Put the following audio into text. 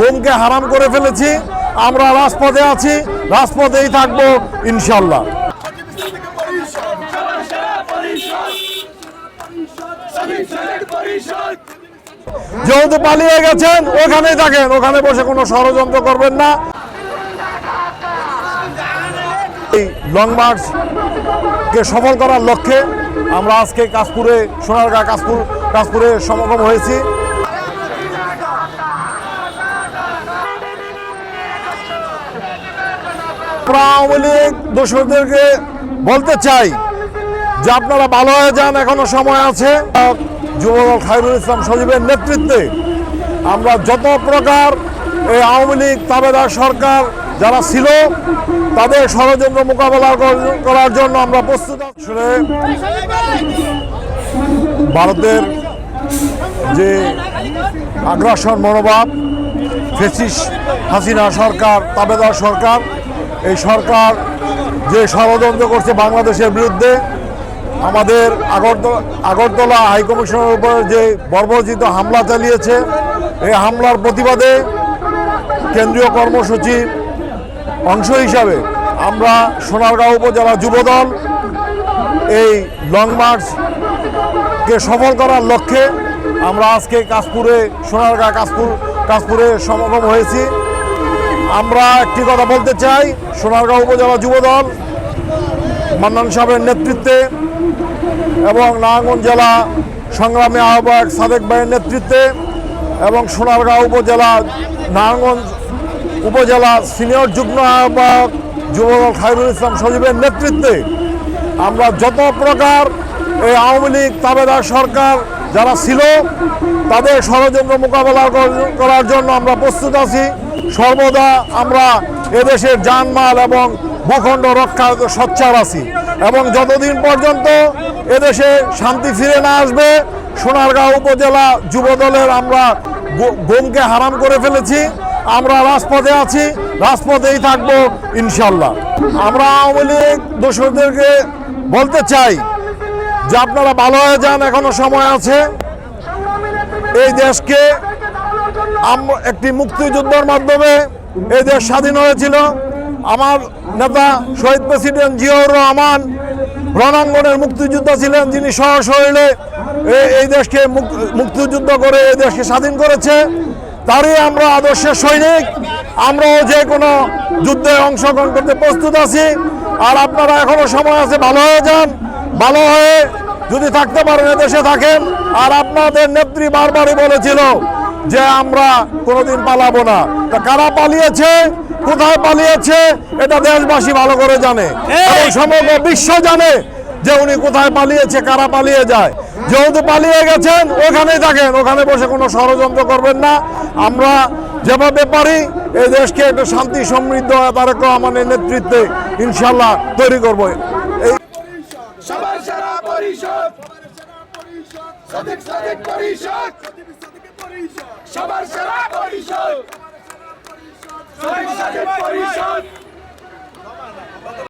গমকে হারাম করে ফেলেছি। আমরা রাজপথে আছি, রাজপথেই থাকব ইনশাল্লাহ যেহেতু পালিয়ে গেছেন, ওখানেই থাকেন। ওখানে বসে কোনো ষড়যন্ত্র করবেন না। এই লং মার্চ কে সফল করার লক্ষ্যে আমরা আজকে কাশপুরে, সোনারগাঁ কাশপুর কাশপুরে সমাগম হয়েছি আমরা আওয়ামী লীগ দোষরদেরকে বলতে চাই যে আপনারা ভালো হয়ে যান, এখনও সময় আছে যুবদল খাইরুল ইসলাম সজীবের নেতৃত্বে আমরা যত প্রকার এই আওয়ামী লীগ তাবেদার সরকার যারা ছিল, তাদের ষড়যন্ত্র মোকাবেলা করার জন্য আমরা প্রস্তুত। আসলে ভারতের যে আগ্রাসন মনোভাব, ফেসিস হাসিনা সরকার তাবেদার সরকার এই সরকার যে ষড়যন্ত্র করছে বাংলাদেশের বিরুদ্ধে, আমাদের আগরতলা আগরতলা হাইকমিশনের উপর যে বর্বরচিত হামলা চালিয়েছে, এই হামলার প্রতিবাদে কেন্দ্রীয় কর্মসূচির অংশ হিসাবে আমরা সোনারগাঁও উপজেলা যুবদল এই লং মার্চকে সফল করার লক্ষ্যে আমরা আজকে কাশপুরে, সোনারগাঁ কাশপুর, কাশপুরে সমাগম হয়েছি। আমরা একটি কথা বলতে চাই। সোনারগাঁও উপজেলা যুবদল, মান্নান সাহেবের নেতৃত্বে এবং নারায়ণগঞ্জ জেলা সংগ্রামী আহ্বায়ক সাদেক ভাইয়ের নেতৃত্বে এবং সোনারগাঁও উপজেলা, নারায়ণগঞ্জ উপজেলা সিনিয়র যুগ্ম আহ্বায়ক যুবদল খায়রুল ইসলাম সজীবের নেতৃত্বে আমরা যত প্রকার এই আওয়ামী লীগ তাবেদার সরকার যারা ছিল, তাদের ষড়যন্ত্র মোকাবেলা করার জন্য আমরা প্রস্তুত আছি। সর্বদা আমরা এদেশের জানমাল এবং ভূখণ্ড রক্ষা সচ্চার আছি। এবং যতদিন পর্যন্ত এদেশে শান্তি ফিরে না আসবে, সোনারগাঁও উপজেলা যুবদলের আমরা গমকে হারাম করে ফেলেছি। আমরা রাজপথে আছি, রাজপথেই থাকব ইনশাল্লাহ। আমরা আওয়ামী লীগ দোষরদেরকে বলতে চাই যে আপনারা ভালো হয়ে যান, এখনও সময় আছে। এই দেশকে একটি মুক্তিযুদ্ধের মাধ্যমে এই দেশ স্বাধীন হয়েছিল। আমার নেতা শহীদ প্রেসিডেন্ট জিয়াউর রহমান রণাঙ্গনের মুক্তিযোদ্ধা ছিলেন, যিনি সশরীরে এ- এই দেশকে মুক- মুক্তিযুদ্ধ করে এই দেশকে স্বাধীন করেছে। তারই আমরা আদর্শের সৈনিক। আমরাও যে কোনো যুদ্ধে অংশগ্রহণ করতে প্রস্তুত আছি। আর আপনারা এখনও সময় আছে, ভালো হয়ে যান। ভালো হয়ে যদি থাকতে পারেন দেশে থাকেন। আর আপনাদের নেত্রী বারবারই বলেছিল যে আমরা কোনোদিন পালাবো না। তা কারা পালিয়েছে? কোথায় পালিয়েছে? এটা দেশবাসী ভালো করে জানে। সমগ্র বিশ্ব জানে যে উনি কোথায় পালিয়েছে কারা পালিয়ে যায়। যেহেতু পালিয়ে গেছেন ওখানেই থাকেন। ওখানে বসে কোনো ষড়যন্ত্র করবেন না। আমরা যেভাবে পারি এই দেশকে একটা শান্তি সমৃদ্ধ তারেক রহমানের নেতৃত্বে ইনশাল্লাহ তৈরি করব। এই সবার সেরা পরিষদ সদিক সদিক পরিষদ। সবার সেরা পরিষদ। পরিষদ।